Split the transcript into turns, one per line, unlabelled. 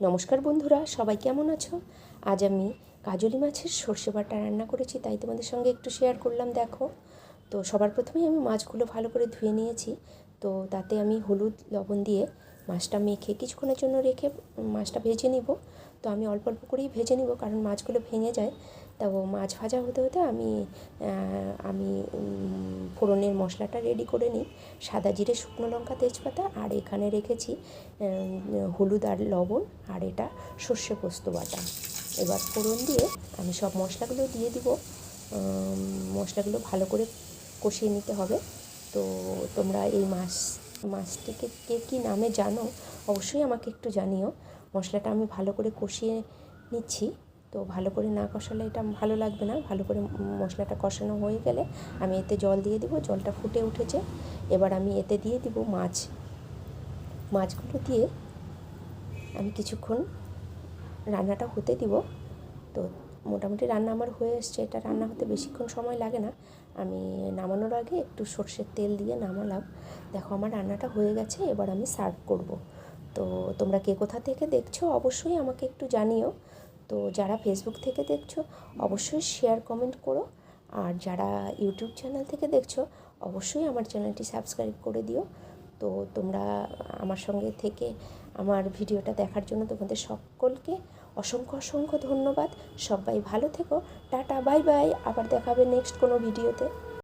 নমস্কার বন্ধুরা, সবাই কেমন আছো? আজ আমি কাজলি মাছের সর্ষে বাটা রান্না করেছি, তাই তোমাদের সঙ্গে একটু শেয়ার করলাম, দেখো। তো সবার প্রথমেই আমি মাছগুলো ভালো করে ধুয়ে নিয়েছি। তো তাতে আমি হলুদ, লবণ দিয়ে মাছটা মেখে কিছুক্ষণের জন্য রেখে মাছটা ভেজে নিব। তো আমি অল্প অল্প করেই ভেজে নিব কারণ মাছগুলো ভেঙে যায়। তো মাছ ভাজা হতে হতে আমি আমি ফোড়নের মশলাটা রেডি করে নিই। সাদা জিরে, শুকনো লঙ্কা, তেজপাতা আর এখানে রেখেছি হলুদ আর লবণ আর এটা সর্ষে পোস্ত বাটা। এবার ফোড়ন দিয়ে আমি সব মশলাগুলো দিয়ে দিব। মশলাগুলো ভালো করে কষিয়ে নিতে হবে। তো তোমরা এই মাছ মাছটিকে কে কী নামে জানো, অবশ্যই আমাকে একটু জানিও। মশলাটা আমি ভালো করে কষিয়ে নিচ্ছি। তো ভালো করে না কষালে এটা ভালো লাগবে না। ভালো করে মশলাটা কষানো হয়ে গেলে আমি এতে জল দিয়ে দিব, জলটা ফুটে উঠেছে। এবার আমি এতে দিয়ে দিব মাছ। মাছগুলো দিয়ে আমি কিছুক্ষণ রান্নাটা হতে দিব। তো মোটামুটি রান্না আমার হয়ে এসছে। এটা রান্না হতে বেশিক্ষণ সময় লাগে না। আমি নামানোর আগে একটু সর্ষের তেল দিয়ে নামালাম। দেখো আমার রান্নাটা হয়ে গেছে, এবার আমি সার্ভ করব। তো তোমরা কে কোথা থেকে দেখছ অবশ্যই আমাকে একটু জানিও। তো যারা ফেসবুক থেকে দেখছ অবশ্যই শেয়ার কমেন্ট করো। আর যারা ইউটিউব চ্যানেল থেকে দেখছ অবশ্যই আমার চ্যানেলটি সাবস্ক্রাইব করে দিও। তো তোমরা আমার সঙ্গে থেকে আমার ভিডিওটা দেখার জন্য তোমাদের সকলকে অসংখ্য অসংখ্য ধন্যবাদ। সবাই ভালো থেকো। Tata, bye bye. আবার দেখাবে নেক্সট কোনো ভিডিওতে।